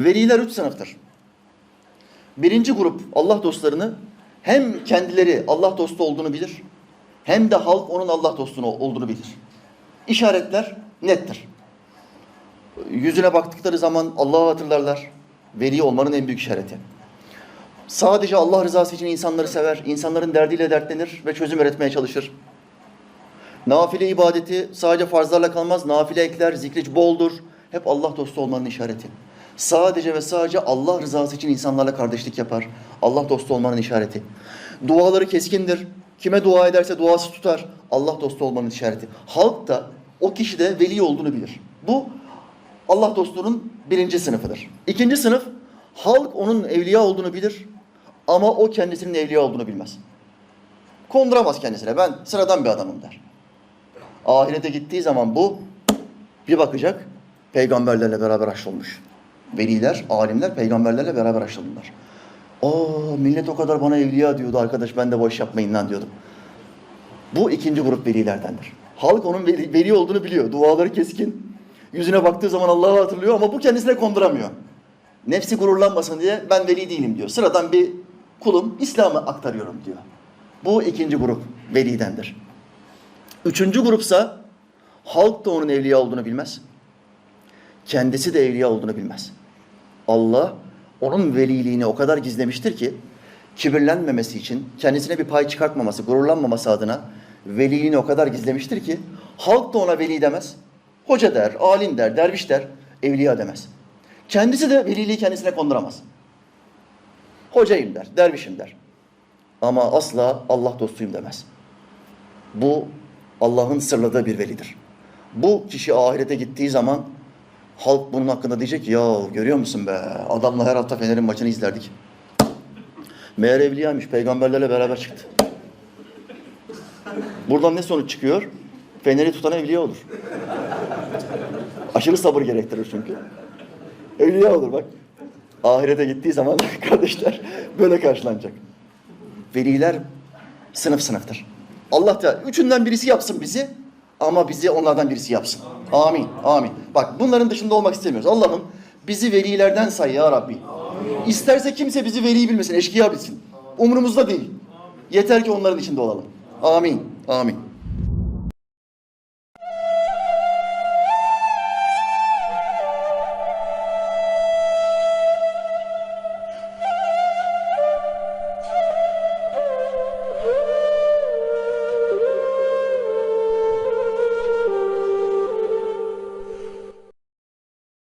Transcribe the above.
Veliler üç sınıftır. Birinci grup Allah dostlarını hem kendileri Allah dostu olduğunu bilir, hem de halk onun Allah dostunu olduğunu bilir. İşaretler nettir. Yüzüne baktıkları zaman Allah'ı hatırlarlar. Veli olmanın en büyük işareti. Sadece Allah rızası için insanları sever, insanların derdiyle dertlenir ve çözüm üretmeye çalışır. Nafile ibadeti sadece farzlarla kalmaz, nafile ekler, zikri boldur. Hep Allah dostu olmanın işareti. Sadece ve sadece Allah rızası için insanlarla kardeşlik yapar. Allah dostu olmanın işareti. Duaları keskindir. Kime dua ederse duası tutar. Allah dostu olmanın işareti. Halk da o kişi de veli olduğunu bilir. Bu Allah dostluğunun birinci sınıfıdır. İkinci sınıf, halk onun evliya olduğunu bilir ama o kendisinin evliya olduğunu bilmez. Konduramaz kendisine. Ben sıradan bir adamım der. Ahirete gittiği zaman bu bir bakacak peygamberlerle beraber haşrolmuş. Veliler, alimler peygamberlerle beraber haşrolunlar. Aa millet o kadar bana evliya diyordu arkadaş ben de boş yapmayın lan diyordum. Bu ikinci grup velilerdendir. Halk onun veli, veli olduğunu biliyor. Duaları keskin. Yüzüne baktığı zaman Allah'ı hatırlıyor ama bu kendisine konduramıyor. Nefsi gururlanmasın diye ben veli değilim diyor. Sıradan bir kulum İslam'ı aktarıyorum diyor. Bu ikinci grup velidendir. Üçüncü grupsa halk da onun evliya olduğunu bilmez. Kendisi de evliya olduğunu bilmez. Allah onun veliliğini o kadar gizlemiştir ki kibirlenmemesi için, kendisine bir pay çıkartmaması, gururlanmaması adına veliliğini o kadar gizlemiştir ki halk da ona veli demez. Hoca der, alim der, derviş der, evliya demez. Kendisi de veliliği kendisine konduramaz. Hocayım der, dervişim der. Ama asla Allah dostuyum demez. Bu Allah'ın sırladığı bir velidir. Bu kişi ahirete gittiği zaman halk bunun hakkında diyecek ki ya görüyor musun be adamla her hafta Fener'in maçını izlerdik. Meğer evliyaymış peygamberlerle beraber çıktı. Buradan ne sonuç çıkıyor? Fener'i tutan evliya olur. Aşırı sabır gerektirir çünkü. Evliya olur bak. Ahirete gittiği zaman kardeşler böyle karşılanacak. Veliler sınıf sınıftır. Allah da üçünden birisi yapsın bizi ama bizi onlardan birisi yapsın. Amin. Amin. Bak bunların dışında olmak istemiyoruz. Allah'ım bizi velilerden say ya Rabbi. İsterse kimse bizi veli bilmesin, eşkıya bilsin. Umurumuzda değil. Yeter ki onların içinde olalım. Amin. Amin.